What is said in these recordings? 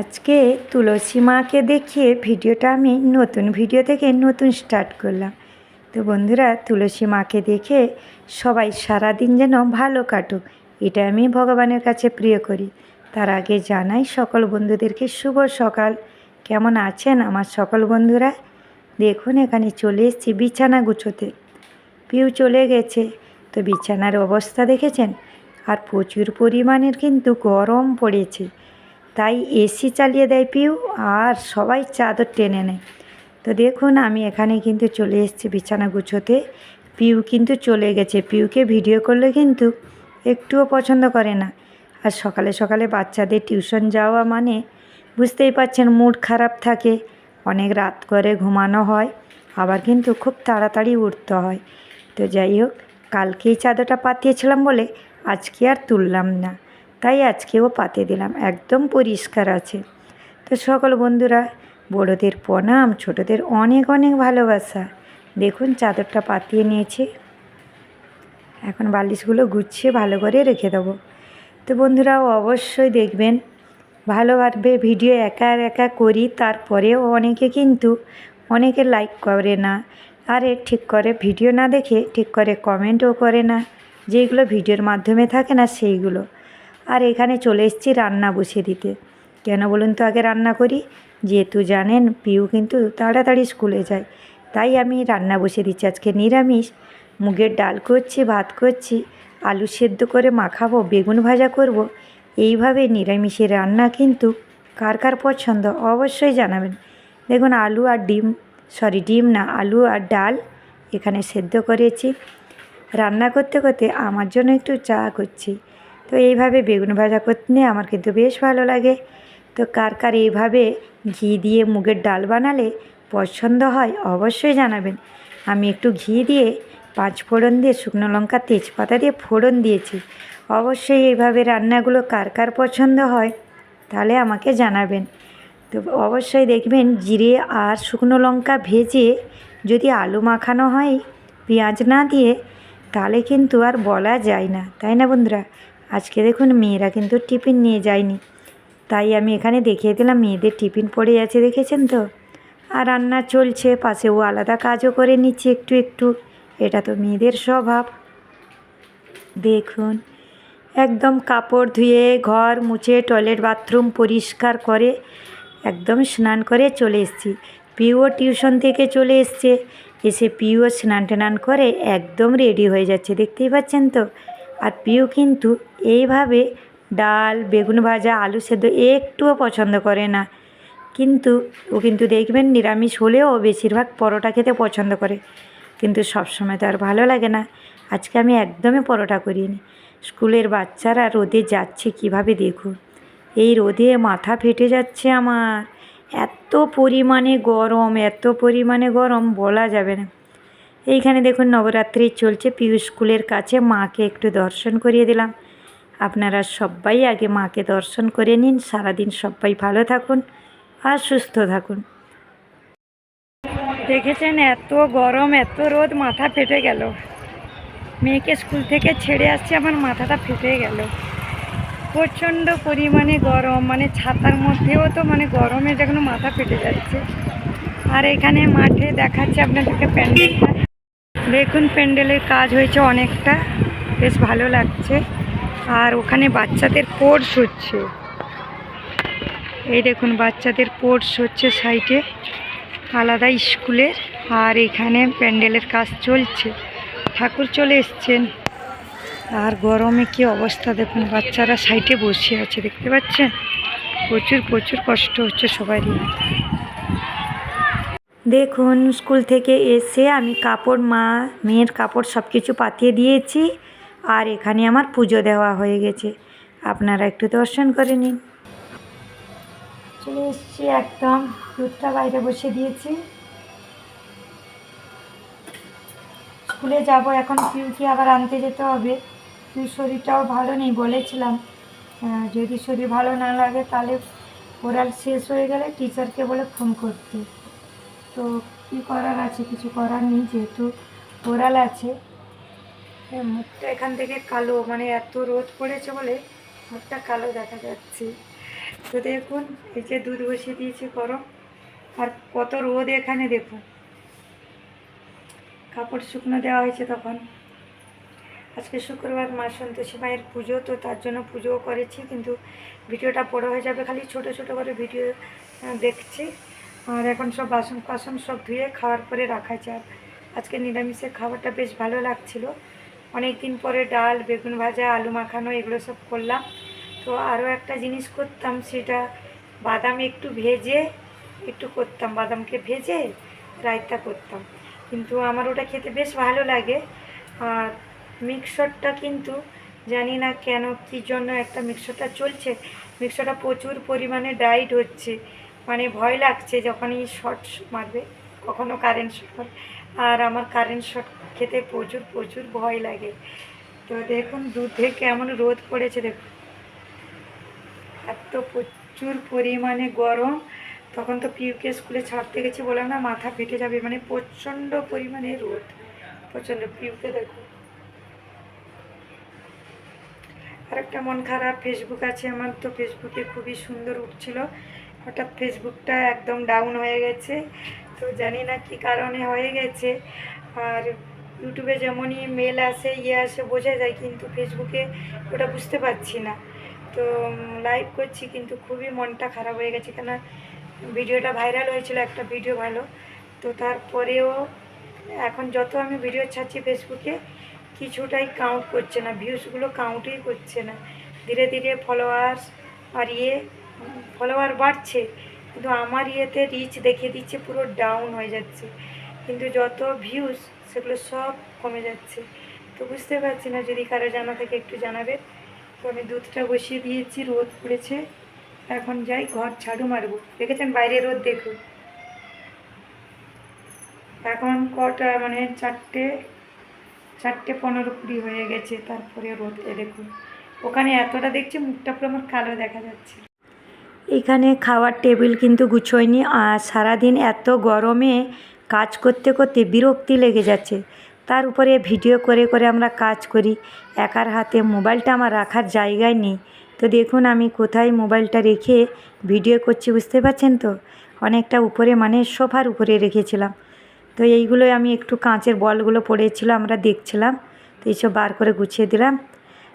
আজকে তুলসী মাকে দেখিয়ে ভিডিওটা আমি নতুন ভিডিও থেকে নতুন স্টার্ট করলাম। তো বন্ধুরা, তুলসী মাকে দেখে সবাই সারাদিন যেন ভালো কাটুক, এটা আমি ভগবানের কাছে প্রিয় করি। তার আগে জানাই সকল বন্ধুদেরকে শুভ সকাল। কেমন আছেন আমার সকল বন্ধুরা? দেখুন, এখানে চলে এসেছি বিছানা গুছোতে। পিউ চলে গেছে। তো বিছানার অবস্থা দেখেছেন? আর প্রচুর পরিমাণের কিন্তু গরম পড়েছে। তাই এসি চালিয়ে দেয় পিউ, আর সবাই চাদর টেনে নেয়। তো দেখুন, আমি এখানে কিন্তু চলে এসেছি বিছানা গুছোতে। পিউ কিন্তু চলে গেছে। পিউকে ভিডিও করলে কিন্তু একটুও পছন্দ করে না। আর সকালে সকালে বাচ্চাদের টিউশন যাওয়া মানে বুঝতেই পারছেন মুড খারাপ থাকে। অনেক রাত করে ঘুমানো হয়। আবার কিন্তু খুব তাড়াতাড়ি উঠতে হয়। তো যাই হোক, কালকেই চাদরটা পাতিয়েছিলাম বলে আজকে আর তুললাম না। তাই আজকেও পাতে দিলাম, একদম পরিষ্কার আছে। তো সকল বন্ধুরা, বড়োদের প্রণাম, ছোটদের অনেক অনেক ভালোবাসা। দেখুন চাদরটা পাতিয়ে নিয়েছি। এখন বালিশগুলো গুছিয়ে ভালো করে রেখে দেবো। তো বন্ধুরাও অবশ্যই দেখবেন ভালোভাবে ভিডিও একা একা করি, তারপরেও অনেকে কিন্তু অনেকে লাইক করে না। আরে ঠিক করে ভিডিও না দেখে, ঠিক করে কমেন্টও করে না। যেগুলো ভিডিওর মাধ্যমে থাকে না, সেইগুলো। আর এখানে চলে এসেছি রান্না বসিয়ে দিতে। কেন বলুন তো, আগে রান্না করি। যেহেতু জানেন, পিউ কিন্তু তাড়াতাড়ি স্কুলে যায়। তাই আমি রান্না বসিয়ে দিচ্ছি। আজকে নিরামিষ। মুগের ডাল করছি, ভাত করছি, আলু সেদ্ধ করে মাখাবো, বেগুন ভাজা করব। এইভাবে নিরামিষের রান্না কিন্তু কার কার পছন্দ অবশ্যই জানাবেন। দেখুন, আলু আর ডিম সরি, ডিম না, আলু আর ডাল এখানে সেদ্ধ করেছি। রান্না করতে করতে আমার জন্য একটু চা করছি। তো এইভাবে বেগুন ভাজা করতে আমার কিন্তু বেশ ভালো লাগে। তো কার কার এইভাবে ঘি দিয়ে মুগের ডাল বানালে পছন্দ হয় অবশ্যই জানাবেন। আমি একটু ঘি দিয়ে পাঁচ ফোড়ন দিয়ে শুকনো লঙ্কা, তেজপাতা দিয়ে ফোড়ন দিয়েছি। অবশ্যই এইভাবে রান্নাগুলো কার কার পছন্দ হয় তাহলে আমাকে জানাবেন। তো অবশ্যই দেখবেন জিরে আর শুকনো লঙ্কা ভেজে যদি আলু মাখানো হয়, পেঁয়াজ না দিয়ে, তাহলে কিন্তু আর বলা যায় না। তাই না বন্ধুরা? আজকে দেখুন মেয়েরা কিন্তু টিফিন নিয়ে যায়নি। তাই আমি এখানে দেখিয়ে দিলাম, মেয়েদের টিফিন পড়ে আছে দেখেছেন তো? আর রান্না চলছে পাশে ও আলাদা কাজও করে নিচ্ছে একটু একটু। এটা তো মেয়েদের স্বভাব। দেখুন, একদম কাপড় ধুয়ে ঘর মুছে, টয়লেট, বাথরুম পরিষ্কার করে একদম স্নান করে চলে এসেছি। পিউও টিউশন থেকে চলে এসছে। এসে পিউও স্নান টান করে একদম রেডি হয়ে যাচ্ছে, দেখতেই পাচ্ছেন তো? আর পিউ কিন্তু এইভাবে ডাল, বেগুন ভাজা, আলু সেদ্ধ একটুও পছন্দ করে না। কিন্তু ও কিন্তু দেখবেন নিরামিষ হলেও বেশিরভাগ পরোটা খেতে পছন্দ করে। কিন্তু সবসময় তো আর ভালো লাগে না। আজকে আমি একদমই পরোটা করিনি। স্কুলের বাচ্চারা রোদে যাচ্ছে কীভাবে দেখুন। এই রোদে মাথা ফেটে যাচ্ছে আমার। এত পরিমাণে গরম, এত পরিমাণে গরম বলা যাবে না। এইখানে দেখুন নবরাত্রি চলছে পিউ স্কুলের কাছে মাকে একটু দর্শন করিয়ে দিলাম। আপনারা সবাই আগে মাকে দর্শন করে নিন। সারাদিন সবাই ভালো থাকুন আর সুস্থ থাকুন। দেখেছেন এত গরম, এত রোদ, মাথা ফেটে গেল। মেয়েকে স্কুল থেকে ছেড়ে আসছে, আমার মাথাটা ফেটে গেল। প্রচণ্ড পরিমাণে গরম মানে ছাতার মধ্যেও তো মানে গরমে যখন মাথা ফেটে যাচ্ছে। আর এখানে মাঠে দেখাচ্ছে আপনাদেরকে প্যান্ডেলটা দেখুন প্যান্ডেলের কাজ হয়েছে অনেকটা, বেশ ভালো লাগছে। আর ওখানে বাচ্চাদের কোর্স হচ্ছে। এই দেখুন, বাচ্চাদের কোর্স হচ্ছে সাইডে, আলাদা স্কুলের। আর এখানে প্যান্ডেলের কাজ চলছে। ঠাকুর চলে এসছেন। আর গরমে কি অবস্থা দেখুন, বাচ্চারা সাইডে বসে আছে, দেখতে পাচ্ছেন? প্রচুর প্রচুর কষ্ট হচ্ছে সবারই। দেখুন, স্কুল থেকে এসে আমি কাপড়, মা, মেয়ের কাপড় সব কিছু পাতিয়ে দিয়েছি, আর এখানে আমার পুজো দেওয়া হয়ে গেছে। আপনারা একটু দর্শন করে নিন। চলে এসছি একদম, দুধটা বাইরে বসে দিয়েছি। স্কুলে যাব, এখন পিউকে আবার আনতে যেতে হবে। তুই শরীরটাও ভালো নেই বলেছিলাম। যদি শরীর ভালো না লাগে তাহলে ওরাল শেষ হয়ে গেলে টিচারকে বলে ফোন করতে। তো কী করার আছে? কিছু করার নেই, যেহেতু ওরাল আছে। মুখটা এখান থেকে কালো মানে এত রোদ পড়েছে বলে মুখটা কালো দেখা যাচ্ছে। তো দেখুন, এই যে দুধ বসিয়ে দিয়েছি গরম, আর কত রোদ এখানে দেখুন। কাপড় শুকনো দেওয়া হয়েছে তখন। আজকে শুক্রবার মা সন্তোষী মায়ের পুজো, তো তার জন্য পুজোও করেছি, কিন্তু ভিডিওটা বড়ো হয়ে যাবে, খালি ছোট ছোট করে ভিডিও দেখছি। আর এখন সব বাসন কাসন সব ধুয়ে খাওয়ার পরে রাখা যায় আজকে নিরামিষের খাবারটা বেশ ভালো লাগছিল। অনেক দিন পরে ডাল, বেগুন ভাজা, আলু মাখানো, এগুলো সব করলাম। তো আরও একটা জিনিস করতাম, সেটা বাদাম একটু ভেজে, একটু করতাম। বাদামকে ভেজে রায়তা করতাম। কিন্তু আমার ওটা খেতে বেশ ভালো লাগে। আর মিক্সরটা কিন্তু জানি না কেন কী জন্য একটা মিক্সারটা চলছে। মিক্সারটা প্রচুর পরিমাণে ডাইট হচ্ছে। মানে ভয় লাগছে যখনই শর্ট মারবে, কখনো কারেন্ট শর্ট আর আমার কারেন্ট শর্ট খেতে প্রচুর প্রচুর ভয় লাগে। তো দেখুন দুধে কেমন রোদ পড়েছে দেখুন। এত প্রচুর পরিমাণে গরম। তখন তো পিউকে স্কুলে ছাড়তে গেছি বললাম না, মাথা ফেটে যাবে। মানে প্রচণ্ড পরিমাণে রোদ। প্রচণ্ড পিউকে দেখুন। আরেকটা মন খারাপ? ফেসবুক আছে আমার তো ফেসবুকে খুবই সুন্দর উঠছিল। হঠাৎ ফেসবুকটা একদম ডাউন হয়ে গেছে। তো জানি না কি কারণে হয়ে গেছে। আর ইউটিউবে যেমনই মেল আসে ইয়ে আসে, বোঝা যায়, কিন্তু ফেসবুকে ওটা বুঝতে পারছি না। তো লাইভ করছি, কিন্তু খুবই মনটা খারাপ হয়ে গেছে। কেন ভিডিওটা ভাইরাল হয়েছিল, একটা ভিডিও ভালো। তো তারপরেও এখন যত আমি ভিডিও ছাড়ছি ফেসবুকে কিছুটাই কাউন্ট করছে না ভিউসগুলো কাউন্টই করছে না। ধীরে ধীরে ফলোয়ার্স আর ইয়ে ফলোয়ার বাড়ছে, কিন্তু আমার ইয়েতে রিচ দেখিয়ে দিচ্ছে, পুরো ডাউন হয়ে যাচ্ছে। কিন্তু যত ভিউস সেগুলো সব কমে যাচ্ছে। তো বুঝতে পারছি না, যদি কারও জানা থাকে একটু জানাবে। তো আমি দুধটা বসিয়ে দিয়েছি, রোদ পড়েছে। এখন যাই, ঘর ঝাড়ু মারবো। দেখেছেন, বাইরে রোদ দেখুন। এখন কটা মানে চারটে চারটে পনেরো কুড়ি হয়ে গেছে, তারপরে রোদ, এ দেখুন। ওখানে এতটা দেখছি মুখটা পুরো আমার কালো দেখা যাচ্ছে। এখানে খাওয়ার টেবিল কিন্তু গুছোয়নি, আর সারাদিন এত গরমে কাজ করতে করতে বিরক্তি লেগে যাচ্ছে। তার উপরে ভিডিও করে করে আমরা কাজ করি, একার হাতে মোবাইলটা আমার রাখার জায়গায় নেই। তো দেখুন আমি কোথায় মোবাইলটা রেখে ভিডিও করছি, বুঝতে পারছেন তো? অনেকটা উপরে মানে সোফার উপরে রেখেছিলাম। তো এইগুলোই আমি একটু কাঁচের বলগুলো পড়েছিল, আমরা দেখছিলাম। তো এইসব বার করে গুছিয়ে দিলাম।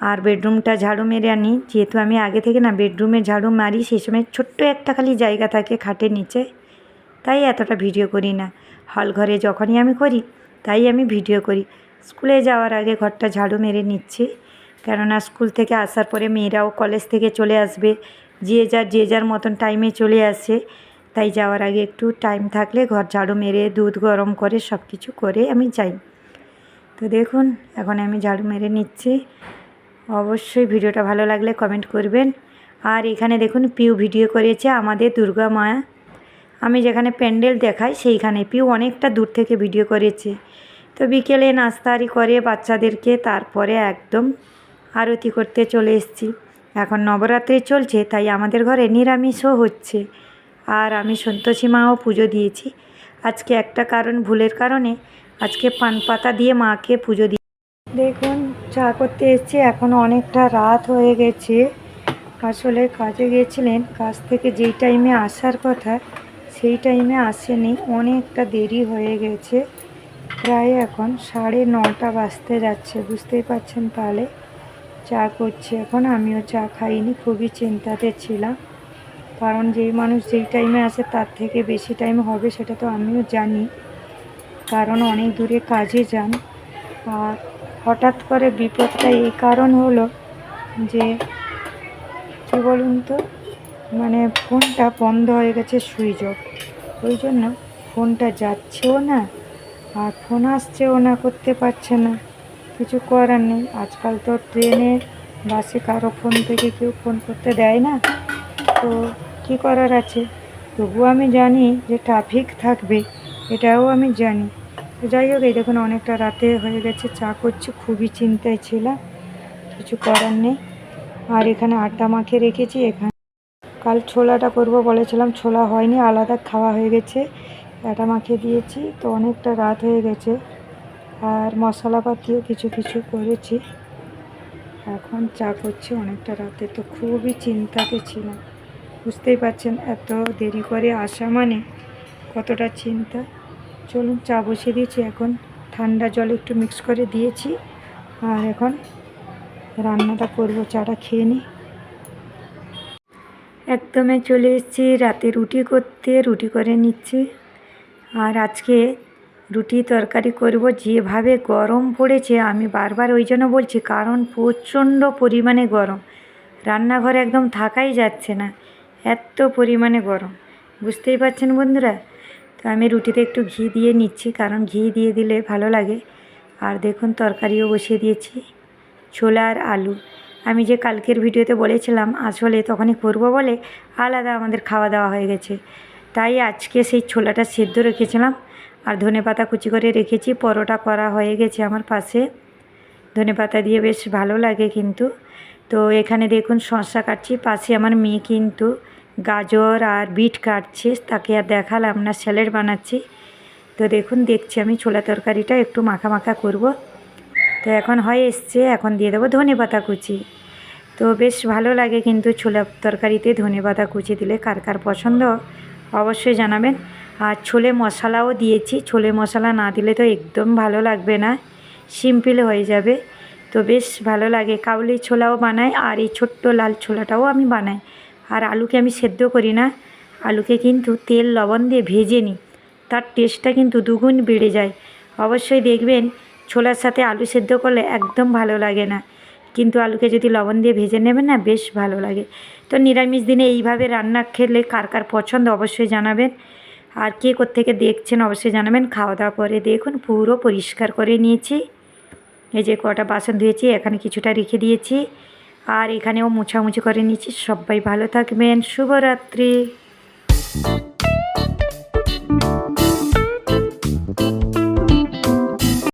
আর বেডরুমটা ঝাড়ু মেরে আনি। যেহেতু আমি আগে থেকে না বেডরুমে ঝাড়ু মারি, সেই সময় ছোট্ট একটা খালি জায়গা থাকে খাটের নিচে। তাই এতটা ভিডিও করি না। হল ঘরে যখনই আমি করি, তাই আমি ভিডিও করি। স্কুলে যাওয়ার আগে ঘরটা ঝাড়ু মেরে নিচ্ছি। কেননা স্কুল থেকে আসার পরে মেয়েরাও কলেজ থেকে চলে আসবে। যে যার যে যার মতন টাইমে চলে আসে। তাই যাওয়ার আগে একটু টাইম থাকলে ঘর ঝাড়ু মেরে, দুধ গরম করে সব কিছু করে আমি যাই। তো দেখুন, এখন আমি ঝাড়ু মেরে নিচ্ছি। অবশ্যই ভিডিওটা ভালো লাগলে কমেন্ট করবেন। আর এখানে দেখুন, পিউ ভিডিও করেছে আমাদের দুর্গা মা আমি যেখানে প্যান্ডেল দেখাই, সেইখানে পিউ অনেকটা দূর থেকে ভিডিও করেছে। তো বিকেলে নাস্তারি করে বাচ্চাদেরকে, তারপরে একদম আরতি করতে চলে এসেছি। এখন নবরাত্রি চলছে, তাই আমাদের ঘরে নিরামিষও হচ্ছে। আর আমি সন্তোষী মাও পুজো দিয়েছি। আজকে একটা কারণ ভুলের কারণে আজকে পান পাতা দিয়ে মাকে পুজো দিয়ে দেখুন, চা করতে এসেছি। এখন অনেকটা রাত হয়ে গেছে। আসলে কাজে গিয়েছিলেন কাজ থেকে যেই টাইমে আসার কথা, সেই টাইমে আসেনি। অনেকটা দেরি হয়ে গেছে। প্রায় এখন সাড়ে নটা বাজতে যাচ্ছে। বুঝতেই পারছেন তাহলে। চা করছি এখন। আমিও চা খাইনি। খুবই চিন্তাতে ছিলাম। কারণ যেই মানুষ যেই টাইমে আসে তার থেকে বেশি টাইম হবে সেটা তো আমিও জানি। কারণ অনেক দূরে কাজে যান। আর হঠাৎ করে বিপদটা এই কারণ হলো যে, কী বলুন তো? মানে ফোনটা বন্ধ হয়ে গেছে সুইচ অফ। ওই জন্য ফোনটা যাচ্ছেও না, আর ফোন আসছেও না, করতে পারছে না। কিছু করার নেই। আজকাল তো ট্রেনে, বাসে কারও ফোন থেকে কেউ ফোন করতে দেয় না। তো কী করার আছে? তবুও আমি জানি যে ট্রাফিক থাকবে, এটাও আমি জানি। তো যাই হোক, এই দেখুন, অনেকটা রাতে হয়ে গেছে, চা করছি, খুবই চিন্তায় ছিলাম, কিছু করার নেই। আর এখানে আটা মাখে রেখেছি, এখানে কাল ছোলাটা করব বলেছিলাম, ছোলা হয়নি, আলাদা খাওয়া হয়ে গেছে আটা মাখিয়ে দিয়েছি, তো অনেকটা রাত হয়ে গেছে। আর মশলাপাতিও কিছু কিছু করেছি। এখন চা করছি, অনেকটা রাতে, তো খুবই চিন্তাতে ছিলাম। বুঝতেই পারছেন, এত দেরি করে আসা মানে কতটা চিন্তা। চলুন, চা বসিয়ে দিয়েছি এখন। ঠান্ডা জল একটু মিক্স করে দিয়েছি। আর এখন রান্নাটা করব, চাটা খেয়ে নিই। একদমে চলে এসেছি রাতে রুটি করতে, রুটি করে নিচ্ছি। আর আজকে রুটি তরকারি করব, যেভাবে গরম পড়েছে, আমি বারবার ওই জন্য বলছি, কারণ প্রচণ্ড পরিমাণে গরম। রান্নাঘরে একদম থাকাই যাচ্ছে না। এত পরিমাণে গরম। বুঝতেই পারছেন বন্ধুরা? তো আমি রুটিতে একটু ঘি দিয়ে নিচ্ছি, কারণ ঘি দিয়ে দিলে ভালো লাগে। আর দেখুন, তরকারিও বসিয়ে দিয়েছি, ছোলা আর আলু। আমি যে কালকের ভিডিওতে বলেছিলাম, আসলে তখনই করব বলে আলাদা আমাদের খাওয়া দাওয়া হয়ে গেছে। তাই আজকে সেই ছোলাটা সেদ্ধ রেখেছিলাম, আর ধনে পাতা কুচি করে রেখেছি, পরোটা করা হয়ে গেছে আমার পাশে। ধনে পাতা দিয়ে বেশ ভালো লাগে কিন্তু। তো এখানে দেখুন, শসা কাটছি, পাশে আমার মেয়ে কিন্তু গাজর আর বিট কাটছে, তাকে আর দেখালাম না, স্যালাড বানাচ্ছি। তো দেখুন, দেখছি আমি ছোলা তরকারিটা একটু মাখা মাখা করব। তো এখন হয় এসছে, এখন দিয়ে দেবো ধনে পাতা কুচি। তো বেশ ভালো লাগে কিন্তু ছোলা তরকারিতে ধনে পাতা কুচি দিলে, কার কার পছন্দ অবশ্যই জানাবেন। আর ছোলে মশলাও দিয়েছি, ছোলে মশলা না দিলে তো একদম ভালো লাগবে না, সিম্পল হয়ে যাবে। তো বেশ ভালো লাগে, কাউলি ছোলাও বানাই আর এই ছোট্ট লাল ছোলাটাও আমি বানাই। আর আলুকে আমি সেদ্ধ করি না। আলুকে কিন্তু তেল, লবণ দিয়ে ভেজে নিই। তার টেস্টটা কিন্তু দুগুণ বেড়ে যায়। অবশ্যই দেখবেন, ছোলার সাথে আলু সেদ্ধ করলে একদম ভালো লাগে না। কিন্তু আলুকে যদি লবণ দিয়ে ভেজে নেবেন না, বেশ ভালো লাগে। তো নিরামিষ দিনে এইভাবে রান্না খেলে কার কার পছন্দ অবশ্যই জানাবেন। আর কে থেকে দেখছেন অবশ্যই জানাবেন। খাওয়া দাওয়া করে দেখুন, পুরো পরিষ্কার করে নিয়েছি। এই যে কটা বাসন ধুয়েছি, এখানে কিছুটা রেখে দিয়েছি। আর এখানেও মোছামুছি করে নিচ্ছি। সবাই ভালো থাকবেন। শুভরাত্রি।